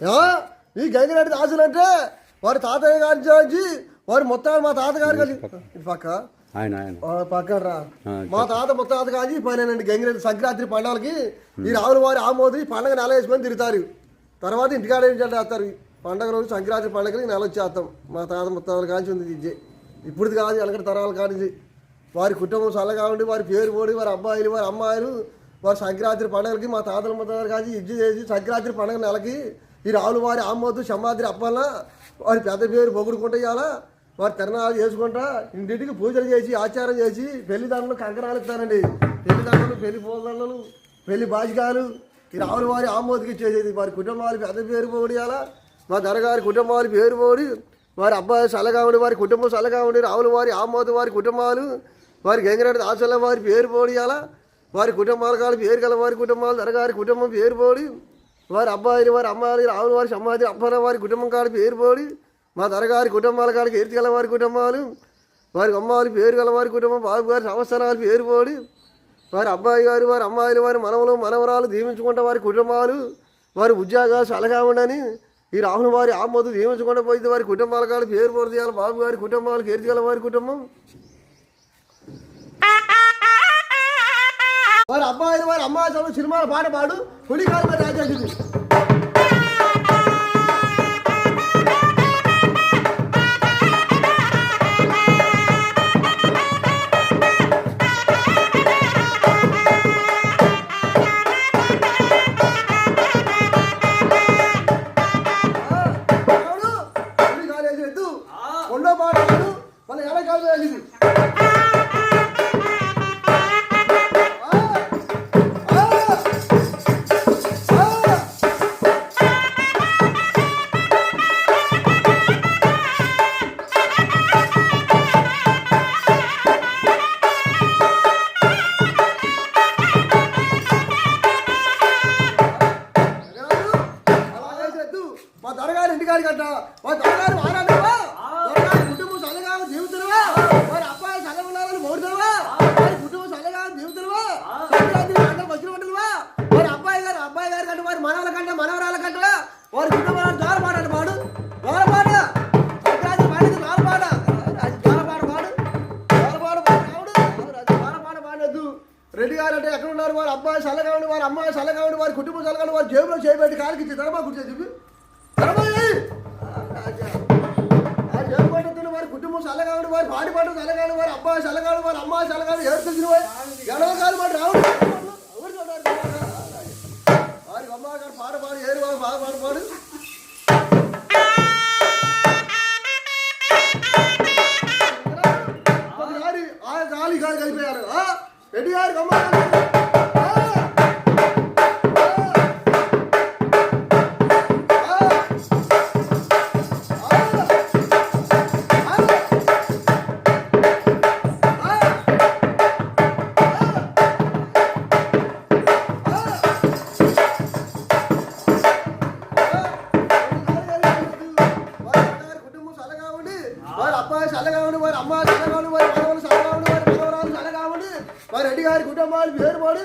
ఈ గంగిరెడ్డి దాసులు అంటే వారి తాతయ్య గారి నుంచి వారి మొత్తం మా తాతగారు కలిసి ఇటు పక్క. ఆయన పక్కన రా మా తాత ముత్తాత కాజీ పైనండి గంగిరెడ్డి సంక్రాంతి పండుగలకి ఈ రావుల వారి ఆమోది ఈ పండగ నెల వేసుకొని తిరుగుతారు. తర్వాత ఇంటికాడ ఏం చేస్తారు? పండగ రోజు సంక్రాంతి పండగకి నెల వచ్చేస్తాం మా తాత ముత్తాతల కాంచి ఉంది ఇజ్జే. ఇప్పుడు కాదు వెనకటి తరాల కానిది వారి కుటుంబం చల్లగా ఉండి వారి పేరు పోడి వారి అబ్బాయిలు వారి అమ్మాయిలు వారి సంక్రాంతి పండగలకి మా తాతల ముత్తాతల కాంచి ఇజ్జి చేసి సంక్రాంతి పండగ నెలకి ఈ రావులవారి ఆమోదు సమాధి అప్పన్న వారి పెద్ద పేరు పొగుడుకుంటా ఇవాళ వారు తిరణాలు చేసుకుంటా ఇంటింటికి పూజలు చేసి ఆచారం చేసి పెళ్ళి దండలు ఇస్తానండి. ఇస్తారండి పెళ్ళి దండలు పెళ్ళి పూలదండలు పెళ్ళి బాజికాలు. ఈ రావుల వారి ఆమోదికి ఇచ్చేసేది వారి కుటుంబాలు పెద్ద పేరు పోడియాల మా దొరగారి కుటుంబాలు పేరు పోడి వారి అబ్బాయి సలగా ఉండి వారి కుటుంబం సలగా ఉండి రావుల వారి ఆమోద వారి కుటుంబాలు వారి గంగిరెడ్డి దాసల వారి పేరు పోడియాల వారి కుటుంబాల కాదు పేరు గల వారి కుటుంబాలు దొరగారి కుటుంబం పేరు పోడి వారి అబ్బాయిలు వారి అమ్మాయిలు రావుల వారి సమాధి అబ్బాయిల వారి కుటుంబం కాడికి పేరు పోడి మా తరగారి కుటుంబాల కాడికి ఎర్తి గల వారి కుటుంబాలు వారి అమ్మాయిలు పేరు గల వారి కుటుంబం బాబు గారి సంవత్సరాలు పేరు పోడి వారి అబ్బాయి గారు వారి అమ్మాయిలు వారి మనవలు మనవరాలు దీవించుకుంటే వారి కుటుంబాలు వారి ఉద్యోగాలు సలహా ఉండని ఈ రాహుల్ వారి ఆమోదు దీవించకుండా పోయింది వారి కుటుంబాల కాడ పేరు పోరు తీయాలి. బాబు గారి కుటుంబాలు ఎర్తి వారి కుటుంబం. వారి అబ్బాయిలు వారి అమ్మాయి చదువు సినిమాల పాట పాడు. புலிகால்வராஜன் మా దొరగారు ఇంటికాడికి అంట. మా దొరగారు వారాడవా దొరగారి కుటుంబం చల్లగా జీవితులవా వారి అబ్బాయి చల్లగా ఉండాలని కోరుతావా వారి కుటుంబం చల్లగా జీవితులవా సంక్రాంతి పండుగ వచ్చిన వంటలువా వారి అబ్బాయి గారు అబ్బాయి గారు కంటే వారి మనవల కంటే మనవరాల కంటే వారి కుటుంబాలను జోలపాట పాడు. సంక్రాంతి పండుగ రావుడు. పాడొద్దు. రెడ్డి గారు అంటే ఎక్కడ ఉన్నారు? వారి అబ్బాయి చల్లగా ఉండి వారి అమ్మాయి చల్లగా ఉండి వారి కుటుంబం చల్లగా వారి జేబులో చేయబెట్టి కాలికి ఇచ్చి తరమా కూర్చో చెప్పి పట్టుతున్న వారి కుటుంబం చల్లగా ఉండి వారి పాడి పాటు చల్లగా ఉండి వారి అబ్బాయి చల్లగా ఉండి వారి అమ్మాయి చల్లగా ఉండి ఎవరు తెలిసిన వారు గడవ కాదు వాడు రావుడు ఎవరు చూడాలి వారి అమ్మాయి గారు పాట పాడు ఏరు వారు బాగా పాట పాడు ఒకసారి అబ్బాయి చల్లగా ఉండి వారి అమ్మాయి చల్లగా ఉండి వారి మనవలు చల్లగా ఉండి వారి మనవరాలు చల్లగా ఉండి వారి రెడ్డి గారి కుటుంబాలు పేరు పడి